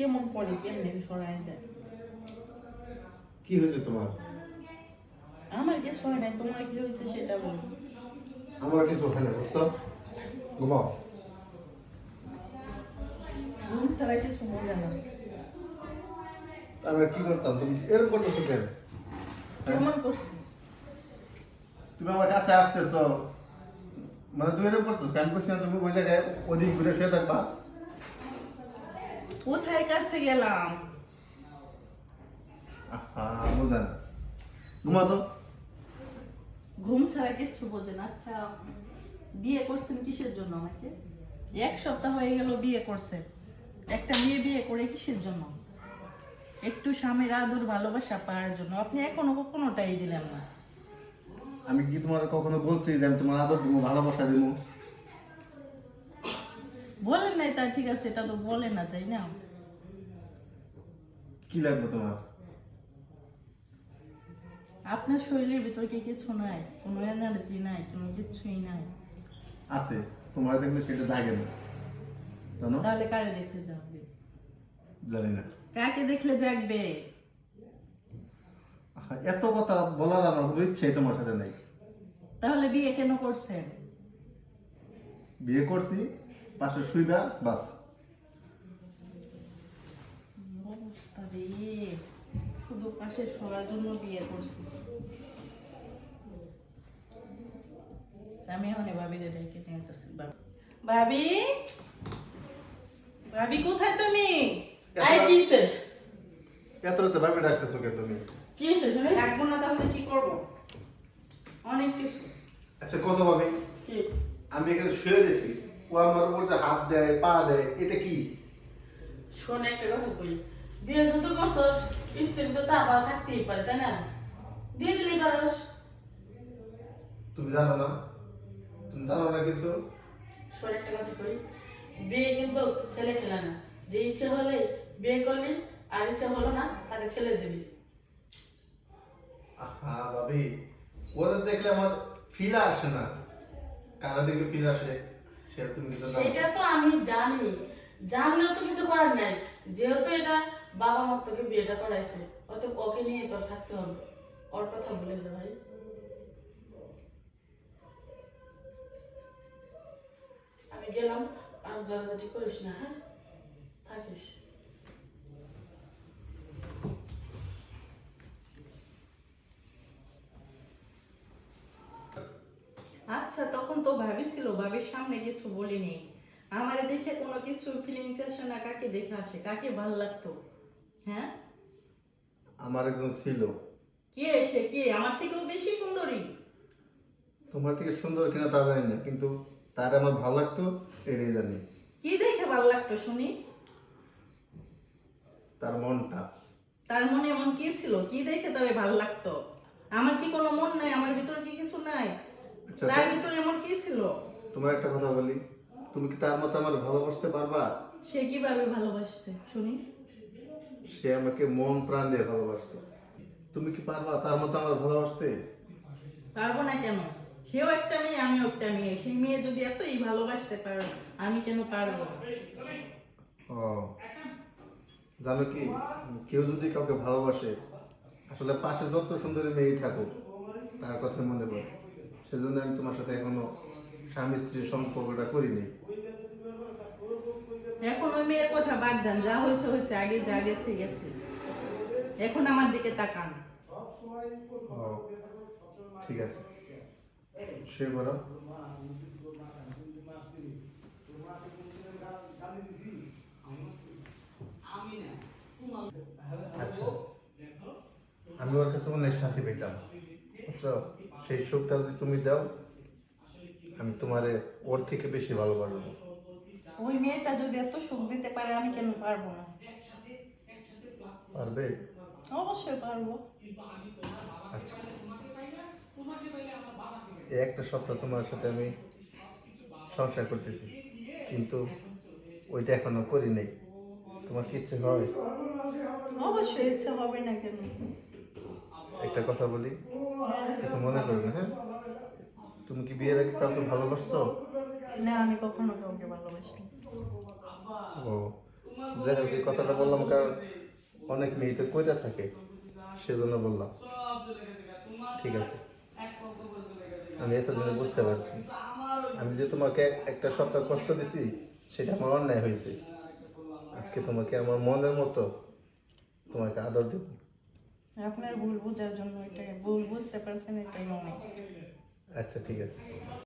কেমন করে কেমনে সরাই দেয় কি হয়েছে তোমার? আমার কিছু হয় নাই তোমার কি হয়েছে সেটা বলো। আমার কিছু হয় না বুঝছ? ঘুমাও। ঘুম ছাড়া কিছু মজা না। আমি কি করতাম তুমি? এরকম করতেছো কেন? কেমন করছি। তুমি আমার কাছে আসতেছো। মানে তুমি এরকম করতেছো কেন করছি না তুমি ওই জায়গায় ওদিক ঘুরে শুয়ে থাকবা। কোথায় কাছে গেলাম? ঘুমা তো ঘুম ছাড়া কিচ্ছু বোঝে না। আচ্ছা বিয়ে করছেন কিসের জন্য আমাকে? এক সপ্তাহ হয়ে গেল বিয়ে করছে। একটা মেয়ে বিয়ে করে কিসের জন্য? একটু স্বামীর আদর ভালোবাসা পাওয়ার জন্য। আপনি এখনও কোনোটাই দিলেন না। আমি কি তোমার কখনো বলছি যে আমি তোমার আদর দিব ভালোবাসা দিব? বলেন নাই তা ঠিক আছে এটা তো বলেন না তাই না? কি লাগবে তোমার? আপনার শরীরের ভিতর কি কিছু নাই? কোনো এনার্জি নাই কোনো কিছুই নাই। আছে তোমার দেখলে সেটা জাগে না। জানো? তাহলে কারে দেখলে যাবে জানি না। কাকে দেখলে জাগবে? এত কথা বলার আমার কোনো ইচ্ছে তোমার সাথে নাই। তাহলে বিয়ে কেন করছেন? বিয়ে করছি পাশে শুইবা বাস। শুধু পাশে শোয়ার জন্য বিয়ে করছি। আমি এখন ভাবি রে নিতেছি ভাবি। ভাবি? কোথায় তুমি? আই এত রাতে ভাবি ডাকতেছো কে তুমি? কি হইছে শুনি? রাখব না তাহলে কি করব? অনেক কিছু। আচ্ছা কত ভাবি? কি? আমি এখানে শুয়ে গেছি ও আমার উপর হাত দেয় পা দেয় এটা কি শোন একটা কথা কই। বিয়ে যত করছস, স্ত্রী তো চাপা থাকতেই পারে, তাই না? দিয়ে দিলেই পারস। তুমি জানো না তুমি জানো না কিছু শোন একটা কথা কই। বিয়ে কিন্তু ছেলে খেলা না যে ইচ্ছে হলে বিয়ে করলি আর ইচ্ছে হলো না তাকে ছেলে দিলি আহা ভাবি ওদের দেখলে আমার ফিল আসে না কারা দেখলে ফিল আসে সেটা তো আমি জানি। জানলেও তো কিছু করার নাই। যেহেতু এটা বাবা তোকে বিয়েটা করাইছে অত ওকে নিয়ে তোর থাকতে হবে। ওর কথা বলে যা ভাই। আমি গেলাম, আর জড়াজড়ি করিস না হ্যাঁ? থাকিস। আচ্ছা তখন তো ভাবি ছিল ভাবির সামনে কিছু বলিনি আমারে দেখে কোনো কিছু ফিলিংস আসে না কাকে দেখে আসে কাকে ভালো লাগতো? হ্যাঁ? আমার একজন ছিল। কে সে? কে? আমার থেকেও বেশি সুন্দরী। তোমার থেকে সুন্দর কিনা তা জানি না কিন্তু তার আমার ভালো লাগতো এটাই জানি। কি দেখে ভালো লাগতো শুনি? তার মনটা। তার মনে এমন কি ছিল? কি দেখে তারে ভালো লাগতো? আমার কি কোনো মন নাই? আমার ভিতরে কি কিছু নাই? তার তো- ভিতরে এমন কি ছিল? তোমার একটা কথা বলি। তুমি কি তার মতো আমার ভালোবাসতে পারবা? সে কীভাবে ভালোবাসতে? শুনি। সে আমাকে মন প্রাণ দিয়ে ভালোবাসতো। তুমি কি পারবা তার মতো আমার ভালোবাসতে? পারব না কেন? সেও একটা মেয়ে আমিও একটা মেয়ে। সেই মেয়ে যদি এতই ভালোবাসতে পারো আমি কেন পারব? ও। জানো কি? কেউ যদি কাউকে ভালোবাসে আসলে পাশে যত সুন্দরী মেয়ে থাকুক তার কথা মনে পড়ে। সেজন্য আমি তোমার সাথে এখনও স্বামী স্ত্রীর সম্পর্কটা করিনি। এখন ওই মেয়ের কথা বাদ দেন যা হয়েছে হয়েছে আগে যা গেছে গেছে। এখন আমার দিকে তাকান। ঠিক আছে। সে বলো। আচ্ছা। আমি ওর কাছে অনেক শান্তি পেতাম বুঝছ? সেই সুখটা যদি তুমি দাও আমি তোমারে ওর থেকে বেশি ভালোবাসবো। ওই মেয়েটা যদি এত সুখ দিতে পারে আমি কেন পারব না? পারবে? অবশ্যই পারব। আচ্ছা। একটা সপ্তাহ তোমার সাথে আমি সংসার করতেছি কিন্তু ওইটা এখনও করি নাই। তোমার কি ইচ্ছে হয় অবশ্যই ইচ্ছা হবে না কেন? একটা কথা বলি কিছু মনে করবে হ্যাঁ? তুমি কি বিয়ের আগে কাউকে ভালোবাসছো? না আমি কখনো কাউকে ভালোবাসি ও যাই হোক এই কথাটা বললাম কারণ অনেক মেয়ে তো কইরা থাকে সেজন্য বললাম। ঠিক আছে। আমি এতদিনে বুঝতে পারছি। আমি যে তোমাকে একটা সপ্তাহ কষ্ট দিছি সেটা আমার অন্যায় হয়েছে। আজকে তোমাকে আমার মনের মতো তোমাকে আদর দেব। আপনার ভুল বোঝার জন্য এটাই ভুল বুঝতে পারছেন এটাই অনেক আচ্ছা ঠিক আছে।